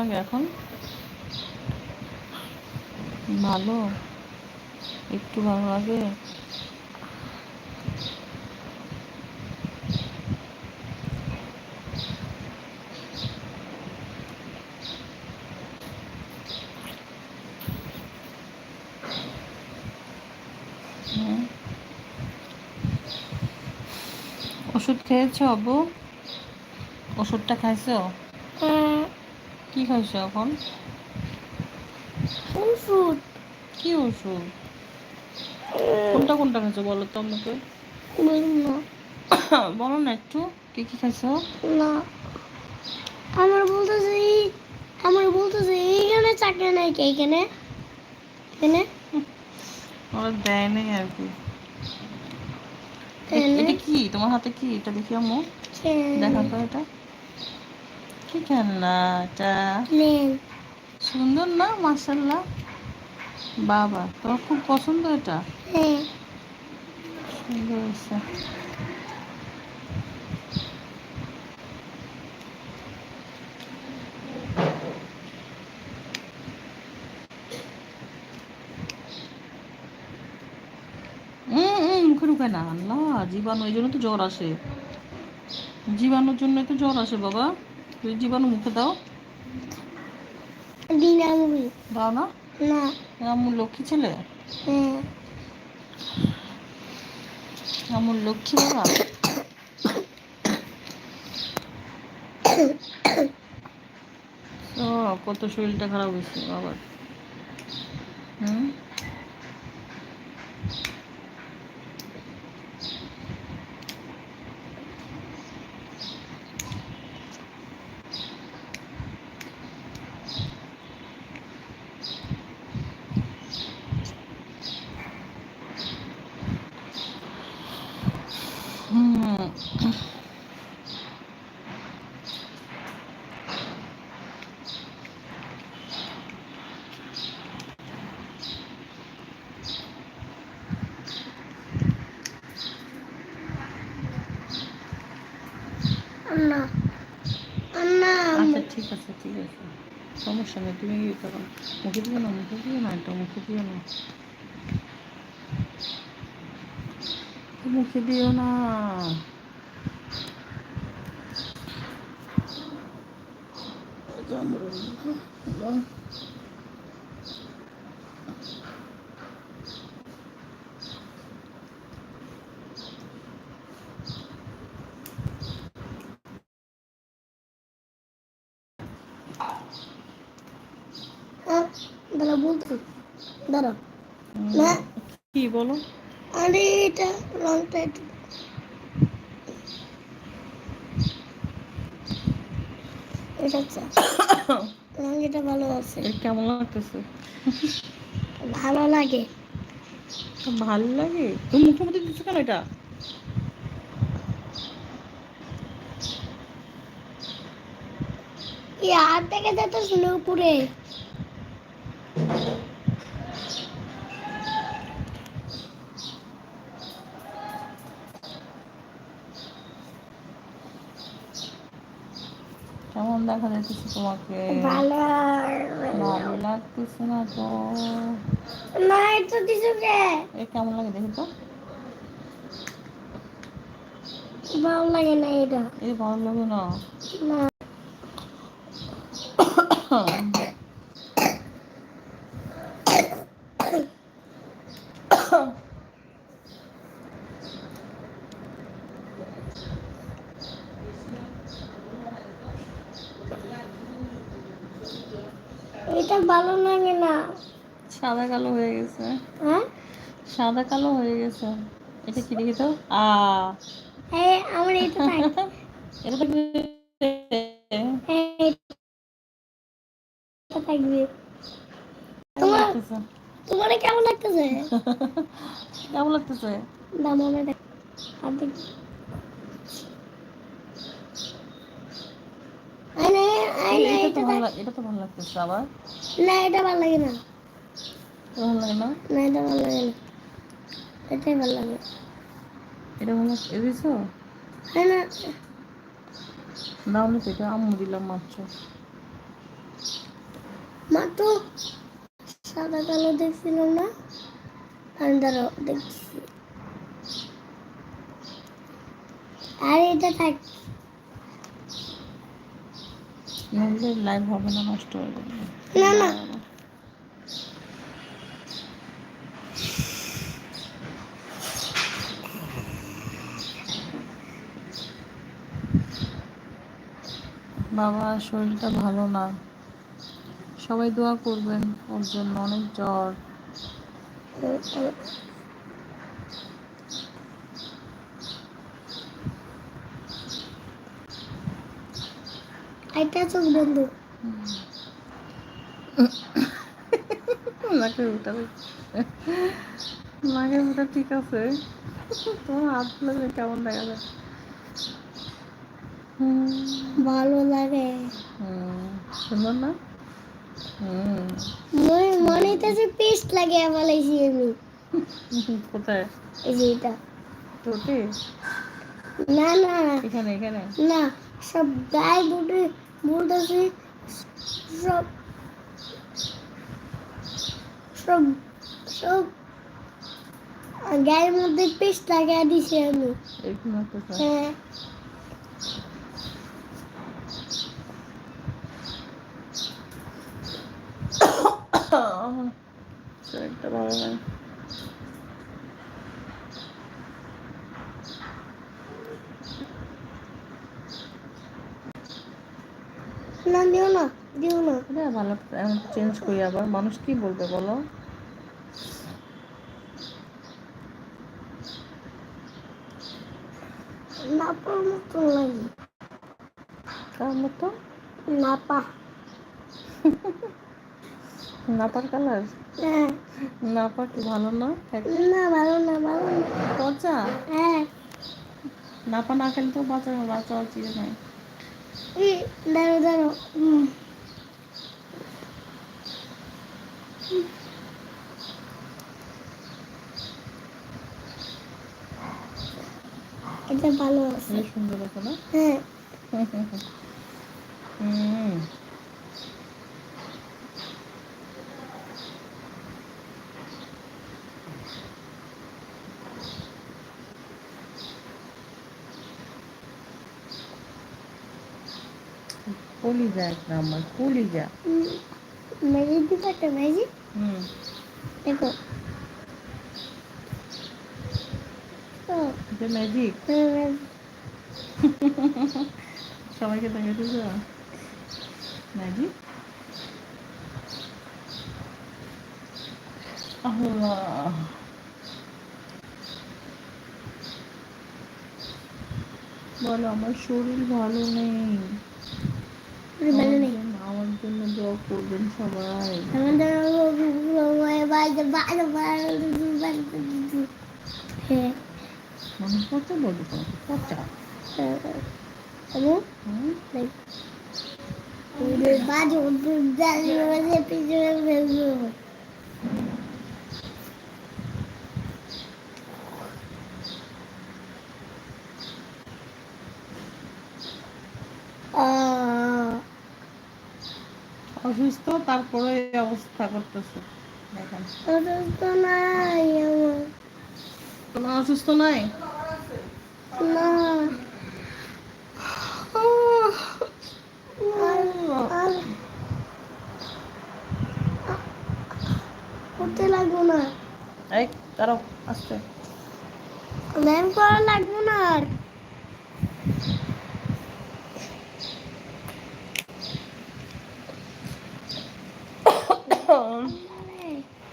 লাগে এখন? ভালো? একটু ভালো লাগে? ওষুধ খেয়েছো আবু ওষুধটা খাইছো? কি খাইছো এখন? ওষুধ। কি ওষুধ? কোনটা কোনটা খাইছো বলো তো আমাকে? বলো না একটু কি কি খাইছো? না। আমার বলতেছে এই আমার বলতেছে এইখানে চাকরি নাই কে এইখানে এখানে? ওরা দেয় নাই আর কি। এটা কি? তোমার হাতে কি? এটা দেখি আম্মু। দেখা তো এটা। কি খেলনা এটা সুন্দর না মার্শাল্লাহ বাবা তোমার খুব পছন্দ এটা? হ্যাঁ। সুন্দর হয়েছে। মুখে ঢুকে না আল্লাহ জীবাণু এই জন্য তো জ্বর আসে। জীবাণুর জন্য তো জ্বর আসে বাবা। তুই জীবাণু মুখে দাও। দিনামুড়ি দাও না? না। আমার লক্ষ্মী ছেলে? হ্যাঁ। আমার লক্ষ্মী বাবা? ও কত শরীরটা খারাপ হয়েছে বাবার হুম হুম না না আচ্ছা ঠিক আছে ঠিক আছে সমস্যা নেই তুমি ইয়ে করো। মুখে দিও না মুখে দিও না এটা মুখে দিও না। মুখে দিও না। হ্যাঁ, দাঁড়া বলতো দাঁড়া হুম, না কি বলো? আরে এটা রংটা একটু এটা রং এটা ভালো আছে। কেমন লাগতেছে? ভালো লাগে। ভালো লাগে? তুমি মধ্যে দিচ্ছ কেন এটা? এই হাত থেকে যেত শুনে উপরে কেমন দেখা যাইতেছে তোমাকে। ভালো। ভালো লাগতেছে না তো। না এটা দিছো কে? এ কেমন লাগে দেখি তো। ভালো লাগে না এটা। এ ভালো লাগে না। না এটা ভালো লাগে না সাদা কালো হয়ে গেছে সাদা কালো হয়ে গেছে। এটা কি দেখি তো? আ। আমার এটা থাকবে। তোমার কেমন লাগতেছে? কেমন লাগতেছে? দাম দেখ। দেখ। এটা তো ভালো লাগতেছে আবার। না এটা ভালো লাগে না। ভালো লাগে না না এটা ভালো লাগে না এটাই ভালো লাগে। এটা ভালো এ না। না তো এটা আম্মু দিলাম মাত্র। মাত্র সাদা কালো দেখছিলাম না আমি ধরো দেখছি। আর এটা থাক। লাইভ হবে না নষ্ট হয়ে যাবে। না, না। বাবা শরীরটা ভালো না। সবাই দোয়া করবেন ওর জন্য অনেক জ্বর। এটা চোখ বন্ধু। নাকের ওটা নাকের ওটা ঠিক আছে। তোমার হাত লাগলে কেমন দেখা যায়। ভালো লাগে। সুন্দর না? মনে হইতেছে পেস্ট লাগে বলেছি আমি। কোথায়? এই যে এটা। টোটে না না এখানে এখানে? না সব গায়ে বুটে বলতেছে সব সব সব গায়ের মধ্যে পেস্ট লাগিয়ে দিছি আমি। হ্যাঁ। শরীরটা ভালো নাই না দিও না দিও না। ভালো চেঞ্জ করি আবার। মানুষ কি বলবে বলো? নাপার মতন লাগে। কার মতো নাপা। নাপার কালার হ্যাঁ। নাপা কি ভালো না? না ভালো না ভালো না। পচা? হ্যাঁ। নাপা না খেলে তো বাঁচা বাঁচা উচিত নয় এই দাঁড়ো দাঁড়ো এটা ভালো আছে। সুন্দর আছে না? হ্যাঁ। হুম। কলিজা একটা আমার কলিজা ম্যাজিক দিতে একটা ম্যাজিক হুম দেখো এটা ম্যাজিক সবাইকে দেখাতে যাও ম্যাজিক আল্লাহ বলো আমার শরীর ভালো নেই আমার জন্য দোয়া করবেন সবাই আমাদের মানে বলব তোমাকে পচা বাজে পিছনে অসুস্থ তারপরে এই অবস্থা করতেছে। দেখেন। অসুস্থ নাই তোমার অসুস্থ নাই? না। করতে লাগবো না। এই দাঁড়াও আসতে ম্যাম করা লাগবো না আর।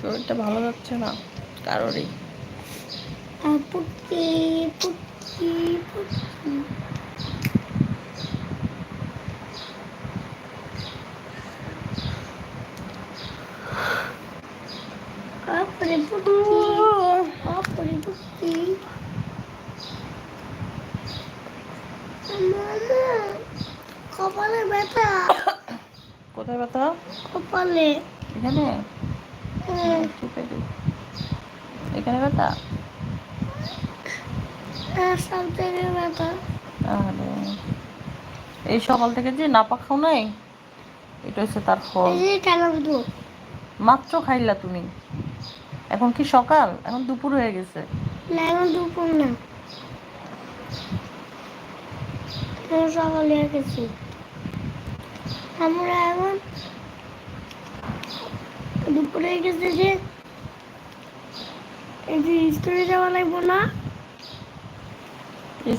শরীরটা ভালো যাচ্ছে না কারোরই। আর পুটকি পুটকি পুটকি। আপরে পুটকি আপরে পুটকি। মামা কপালে ব্যথা। কোথায় ব্যথা? কপালে। এখানে? এখানে ব্যথা আর সব জায়গায় ব্যথা আরে এই সকাল থেকে যে নাপা খাও নাই এটা হচ্ছে তার ফল। মাত্র খাইলা তুমি? এখন কি সকাল? এখন দুপুর হয়ে গেছে। না এখন দুপুর না। সকালে গেছি। আমরা এখন দুপুরে গেছে যে এই যে স্কুলে যাওয়া লাগবো না।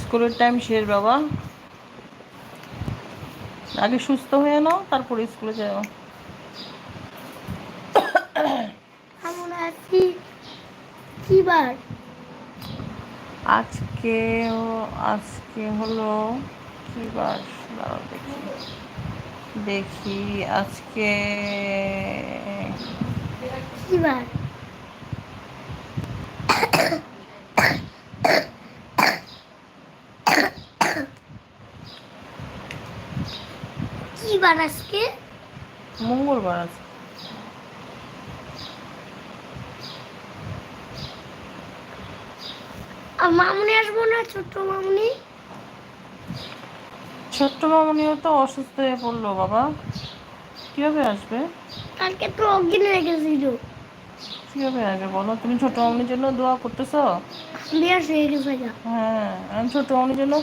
স্কুলের টাইম শেষ বাবা। আগে সুস্থ হয়ে নাও তারপর স্কুলে যাও। আমরা আছি কি বার আজকে আজকে হলো কি বার দাঁড়াও দেখি। দেখি আজকে কি বার আজকে? মঙ্গলবার আছে আর মামুনি আসব না ছোট্ট মামুনি? ছোট্ট মামনিও তো অসুস্থ হয়ে পড়ল বাবা। কীভাবে আসবে? কালকে তো অজ্ঞান হয়ে গেছিল কীভাবে আসবে বলো? তুমি ছোট মামনির জন্য দোয়া করতেছো? বিয়াস হয়ে গেছে হ্যাঁ আমি ছোট মামনির জন্য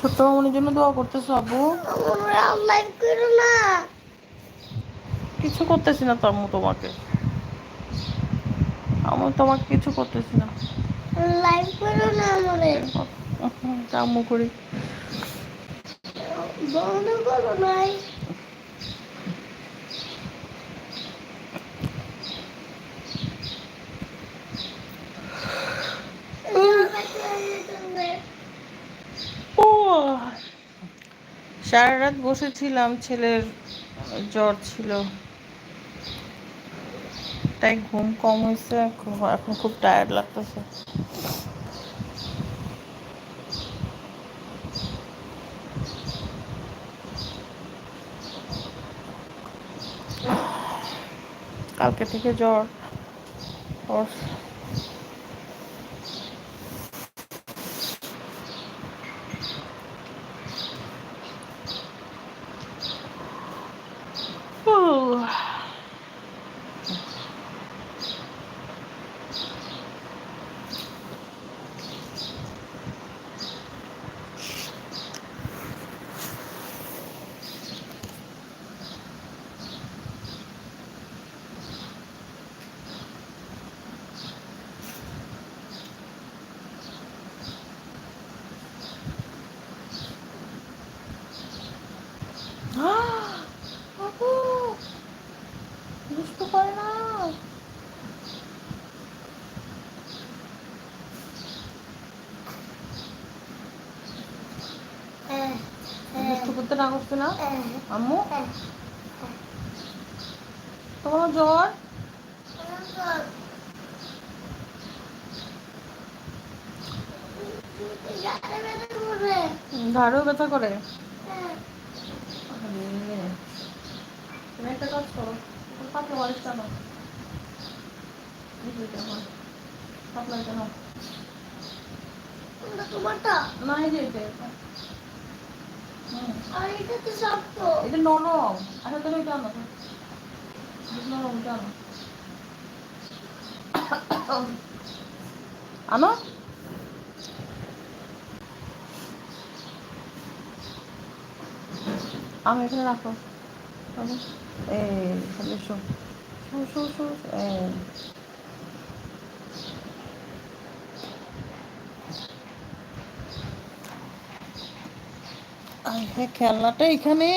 ছোট্ট মামনির জন্য দোয়া করতেছো আব্বু? লাইভ করো না। কিছু করতেছি না তো তোমাকে। আমি তোমাকে কিছু করতেছি না। লাইভ করো না আমারে। আম্মু করি। বন্ধ করো নাই। ও সারা রাত বসেছিলাম ছেলের জ্বর ছিল। তাই ঘুম কম হয়েছে এখন খুব টায়ার্ড লাগতেছে। কালকে থেকে জ্বর ওর Ooh. বাবু দুষ্টু করে না দুষ্টু করতে না করতে না? আম্মু? তোমার জ্বর? ঘাড়েও ব্যথা করে? তুমি একটা কাজ করো পাতলা টানো। পাতলা তোমারটা? না এই যে। আর নরম। আচ্ছা তুমি আনো আমি এখানে রাখো। এই শো শো শো। এই। হ্যাঁ খেলনাটা এখানে।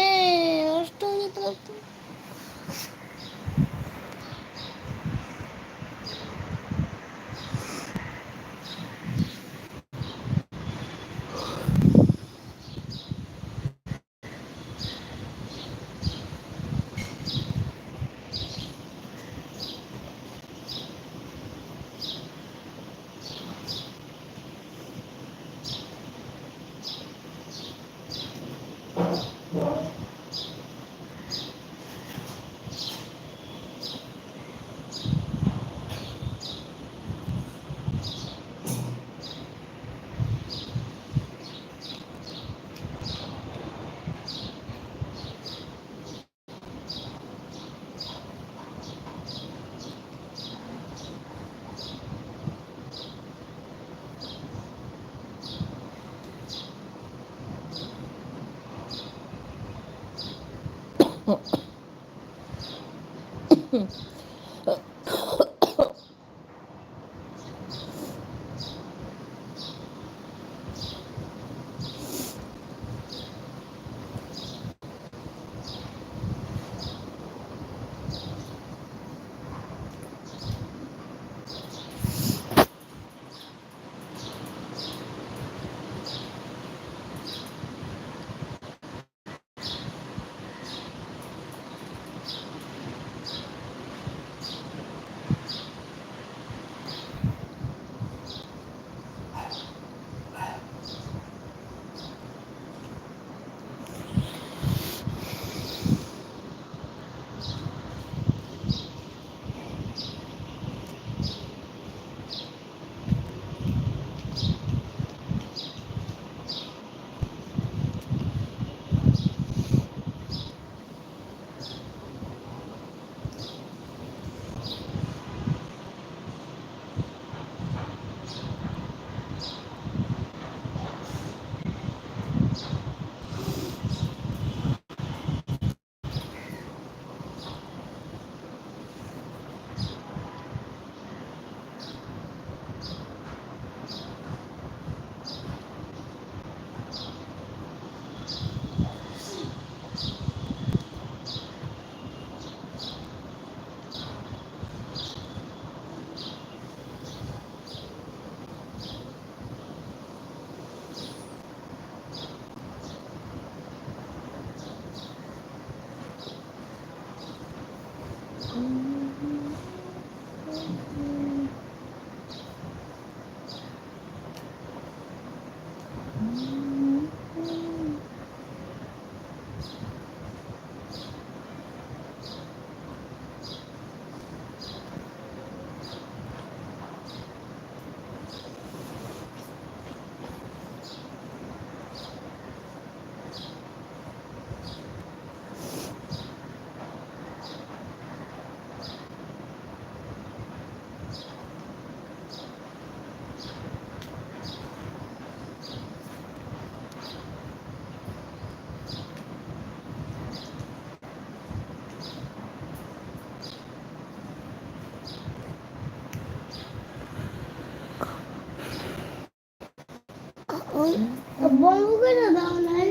বন্ধ করে দাও নাই।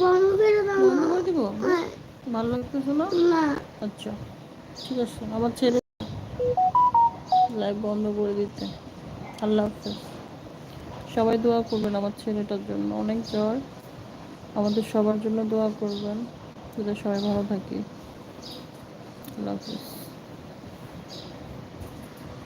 বন্ধ করে দাও বন্ধ করে দিব? হ্যাঁ, ভালো লাগতেছে না? না। আচ্ছা ঠিক আছে আমার ছেলে লাইভ বন্ধ করে দিতে। আল্লাহ হাফেজ। সবাই দোয়া করবেন আমার ছেলেটার জন্য। অনেক জ্বর। আমাদের সবার জন্য দোয়া করবেন। যাতে সবাই ভালো থাকি। আল্লাহ হাফেজ।